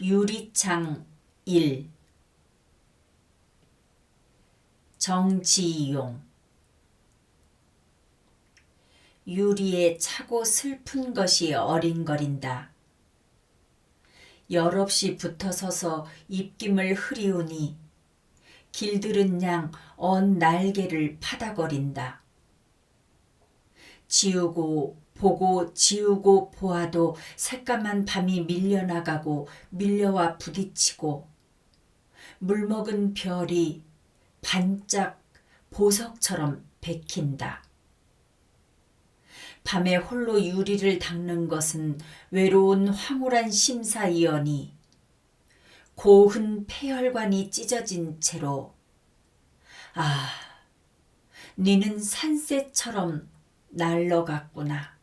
유리창 1 정지용 유리에 차고 슬픈 것이 어린거린다. 열없이 붙어서서 입김을 흐리우니 길들은 양 언 날개를 파다거린다. 지우고 보고 지우고 보아도 새까만 밤이 밀려나가고 밀려와 부딪히고 물먹은 별이 반짝 보석처럼 베낀다. 밤에 홀로 유리를 닦는 것은 외로운 황홀한 심사이언이 고흔 폐혈관이 찢어진 채로 아, 니는 산새처럼 날러갔구나.